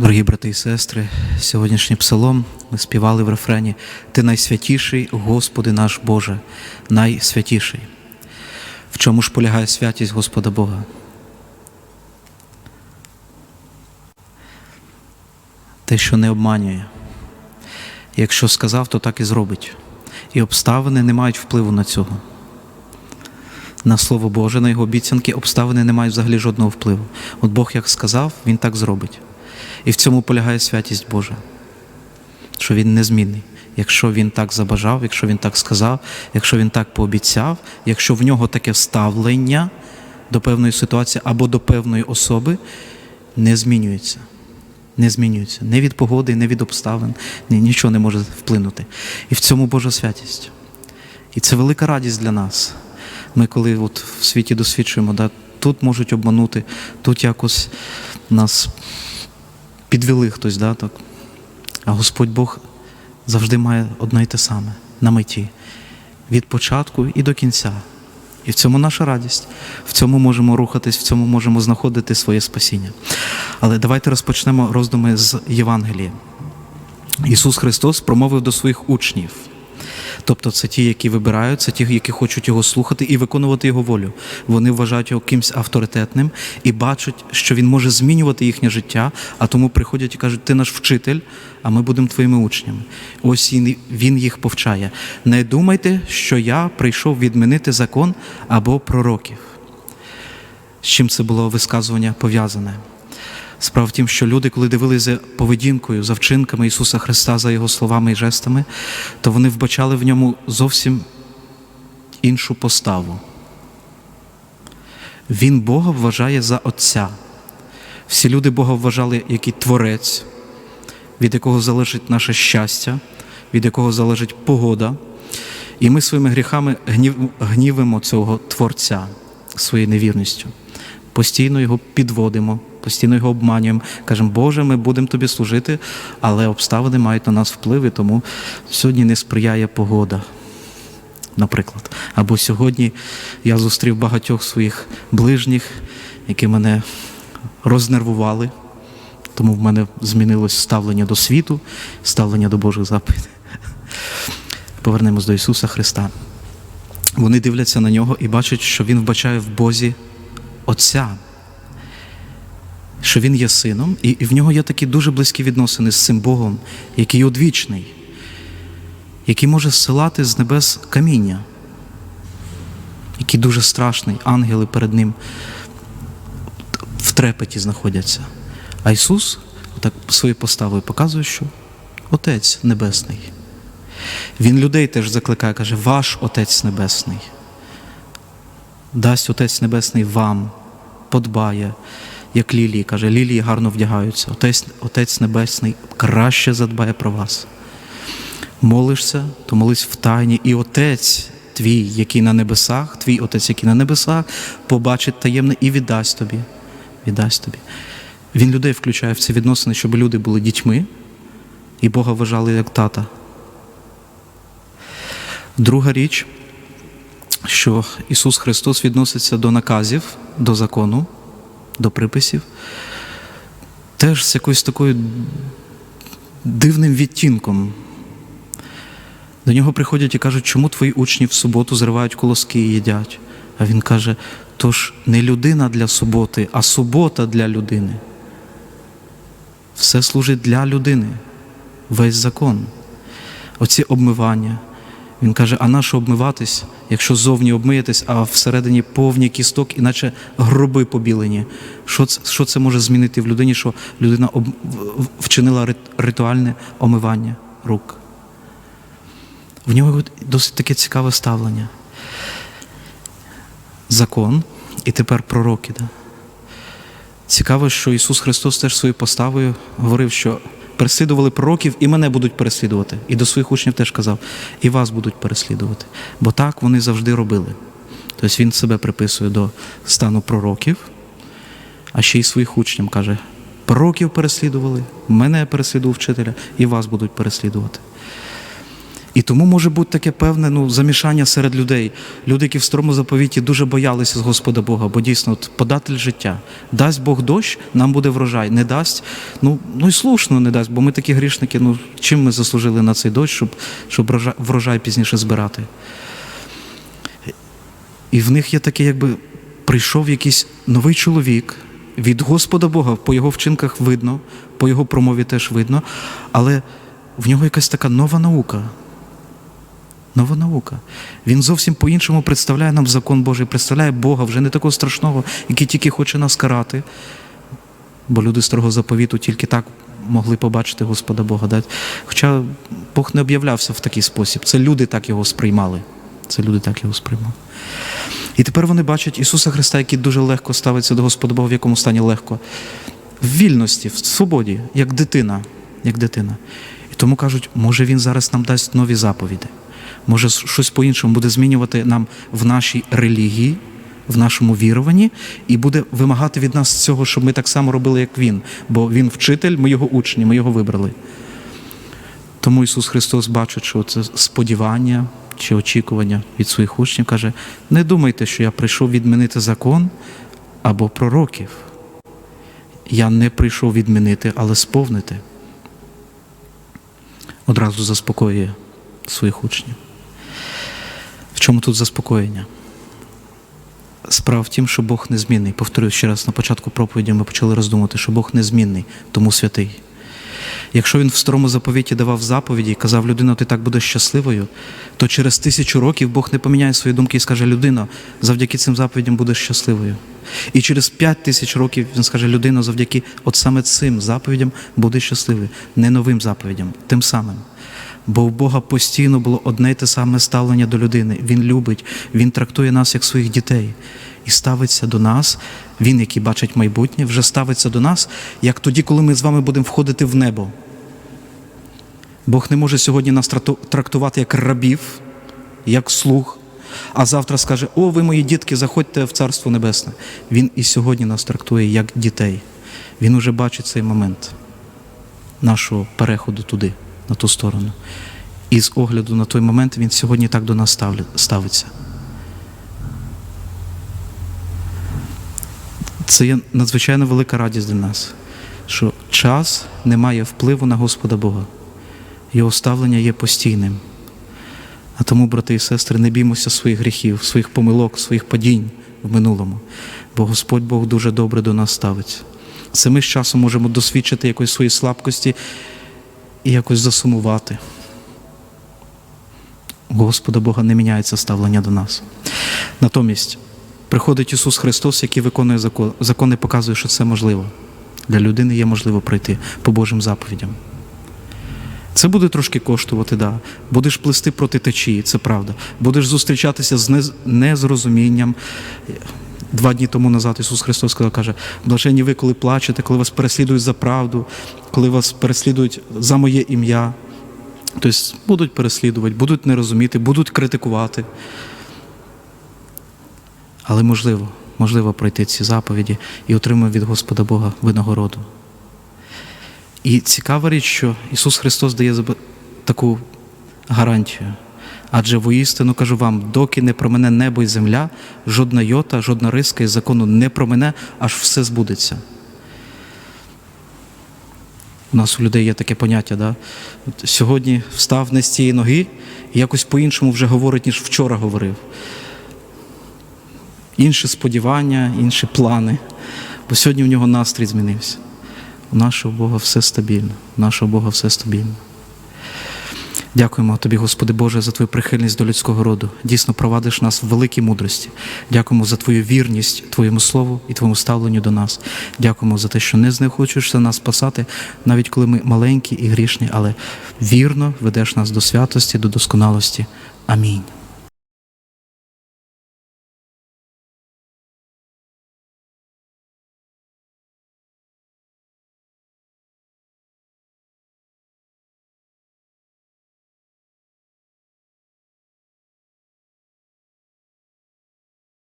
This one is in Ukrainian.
Дорогі брати і сестри, сьогоднішній псалом ми співали в рефрені Ти найсвятіший, Господи наш Боже, найсвятіший. В чому ж полягає святість Господа Бога? Те, що не обманює. Якщо сказав, то так і зробить. І обставини не мають впливу на цього. На Слово Боже, на його обіцянки, обставини не мають взагалі жодного впливу. От Бог як сказав, Він так зробить. І в цьому полягає святість Божа, що Він незмінний. Якщо Він так забажав, якщо Він так сказав, якщо Він так пообіцяв, якщо в нього таке ставлення до певної ситуації або до певної особи, не змінюється. Не змінюється. Не від погоди, не від обставин, ні, нічого не може вплинути. І в цьому Божа святість. І це велика радість для нас. Ми, коли от в світі досвідчуємо, да, тут можуть обманути, тут якось нас підвели хтось, да, так. а Господь Бог завжди має одне й те саме на меті від початку і до кінця. І в цьому наша радість, в цьому можемо рухатись, в цьому можемо знаходити своє спасіння. Але давайте розпочнемо роздуми з Євангелія. Ісус Христос промовив до своїх учнів. Тобто це ті, які вибирають, це ті, які хочуть його слухати і виконувати його волю. Вони вважають його кимсь авторитетним і бачать, що він може змінювати їхнє життя, а тому приходять і кажуть, ти наш вчитель, а ми будемо твоїми учнями. Ось він- їх повчає. Не думайте, що я прийшов відмінити закон або пророків. З чим це було висказування пов'язане? Справа в тім, що люди, коли дивилися за поведінкою, за вчинками Ісуса Христа, за Його словами і жестами, то вони вбачали в ньому зовсім іншу поставу. Він Бога вважає за Отця. Всі люди Бога вважали як і Творець, від якого залежить наше щастя, від якого залежить погода. І ми своїми гріхами гнів, гнівимо цього Творця своєю невірністю. Постійно його підводимо, постійно його обманюємо. Кажемо, Боже, ми будемо тобі служити, але обставини мають на нас вплив, і тому сьогодні не сприяє погода. Наприклад. Або сьогодні я зустрів багатьох своїх ближніх, які мене рознервували, тому в мене змінилось ставлення до світу, ставлення до Божих заповідей. Повернемось до Ісуса Христа. Вони дивляться на нього і бачать, що Він вбачає в Бозі Отця, що Він є сином, і, і в нього є такі дуже близькі відносини з цим Богом, який одвічний, який може зсилати з небес каміння, який дуже страшний, ангели перед ним в трепеті знаходяться. А Ісус так своєю поставою показує, що Отець Небесний. Він людей теж закликає, каже, ваш Отець Небесний. Дасть Отець Небесний вам, подбає, як лілії, каже, лілії гарно вдягаються. Отець, Отець Небесний краще задбає про вас. Молишся, то молись в тайні, і Отець твій, який на небесах, твій Отець, який на небесах, побачить таємне і віддасть тобі. Віддасть тобі. Він людей включає в ці відносини, щоб люди були дітьми, і Бога вважали як тата. Друга річ, що Ісус Христос відноситься до наказів, до закону, до приписів, теж з якоюсь такою дивним відтінком. До нього приходять і кажуть, чому твої учні в суботу зривають колоски і їдять. А він каже: то ж не людина для суботи, а субота для людини. Все служить для людини, весь закон. Оці обмивання. Він каже, а нащо обмиватись, якщо зовні обмиєтесь, а всередині повні кісток, іначе гроби побілені. Що це, що це може змінити в людині, що людина об, вчинила ритуальне омивання рук? В нього досить таке цікаве ставлення. Закон і тепер пророки. Да? Цікаво, що Ісус Христос теж своєю поставою говорив, що переслідували пророків і мене будуть переслідувати. І до своїх учнів теж казав, і вас будуть переслідувати. Бо так вони завжди робили. Тобто Він себе приписує до стану пророків, а ще й своїх учням каже: пророків переслідували, мене переслідував вчителя, і вас будуть переслідувати. І тому може бути таке певне ну, замішання серед людей. Люди, які в старому заповіті дуже боялися з Господа Бога, бо дійсно от, податель життя. Дасть Бог дощ, нам буде врожай. Не дасть, ну, ну і слушно не дасть, бо ми такі грішники, ну чим ми заслужили на цей дощ, щоб, щоб врожай, пізніше збирати. І в них є таке, якби прийшов якийсь новий чоловік від Господа Бога, по його вчинках видно, по його промові теж видно, але в нього якась така нова наука. Нова наука. Він зовсім по-іншому представляє нам закон Божий, представляє Бога вже не такого страшного, який тільки хоче нас карати. Бо люди старого заповіту тільки так могли побачити Господа Бога. Хоча Бог не об'являвся в такий спосіб. Це люди так його сприймали. Це люди так його сприймали. І тепер вони бачать Ісуса Христа, який дуже легко ставиться до Господа Бога, в якому стані легко. В вільності, в свободі, як дитина. Як дитина. І тому кажуть, може Він зараз нам дасть нові заповіди. Може, щось по-іншому буде змінювати нам в нашій релігії, в нашому віруванні, і буде вимагати від нас цього, щоб ми так само робили, як Він. Бо Він вчитель, ми його учні, ми його вибрали. Тому Ісус Христос бачить, що це сподівання чи очікування від своїх учнів, каже: не думайте, що я прийшов відмінити закон або пророків. Я не прийшов відмінити, але сповнити. Одразу заспокоює своїх учнів. Чому тут заспокоєння? Справа в тім, що Бог незмінний. Повторюю ще раз на початку проповіді ми почали роздумувати, що Бог незмінний, тому святий. Якщо він в старому заповіті давав заповіді і казав, людино, ти так будеш щасливою, то через тисячу років Бог не поміняє свої думки і скаже, людино, завдяки цим заповідям будеш щасливою. І через п'ять тисяч років він скаже, людино, завдяки от саме цим заповідям будеш щасливою, не новим заповідям, тим самим. Бо у Бога постійно було одне й те саме ставлення до людини. Він любить, Він трактує нас як своїх дітей і ставиться до нас. Він, який бачить майбутнє, вже ставиться до нас, як тоді, коли ми з вами будемо входити в небо. Бог не може сьогодні нас трактувати як рабів, як слуг, а завтра скаже: О, ви мої дітки, заходьте в Царство Небесне. Він і сьогодні нас трактує як дітей. Він уже бачить цей момент нашого переходу туди, на ту сторону. І з огляду на той момент він сьогодні так до нас ставиться. Це є надзвичайно велика радість для нас, що час не має впливу на Господа Бога. Його ставлення є постійним. А тому, брати і сестри, не біймося своїх гріхів, своїх помилок, своїх падінь в минулому, бо Господь Бог дуже добре до нас ставиться. Це ми з часом можемо досвідчити якоїсь свої слабкості і якось засумувати. Господа Бога не міняється ставлення до нас. Натомість приходить Ісус Христос, який виконує закон, закон і показує, що це можливо. Для людини є можливо пройти по Божим заповідям. Це буде трошки коштувати, да. Будеш плисти проти течії, це правда. Будеш зустрічатися з незрозумінням. Два дні тому назад Ісус Христос сказав, каже, блажені ви, коли плачете, коли вас переслідують за правду, коли вас переслідують за моє ім'я. Тобто будуть переслідувати, будуть не розуміти, будуть критикувати. Але можливо, можливо пройти ці заповіді і отримати від Господа Бога винагороду. І цікава річ, що Ісус Христос дає таку гарантію. Адже воістину кажу вам, доки не промене небо і земля, жодна йота, жодна риска із закону не промене, аж все збудеться. У нас у людей є таке поняття, да? От сьогодні встав не з цієї ноги і якось по-іншому вже говорить, ніж вчора говорив. Інші сподівання, інші плани. Бо сьогодні в нього настрій змінився. У нашого Бога все стабільно, у нашого Бога все стабільно. Дякуємо тобі, Господи Боже, за твою прихильність до людського роду. Дійсно провадиш нас в великій мудрості. Дякуємо за твою вірність, Твоєму слову і Твоєму ставленню до нас. Дякуємо за те, що не знехочешся нас спасати, навіть коли ми маленькі і грішні, але вірно ведеш нас до святості, до досконалості. Амінь.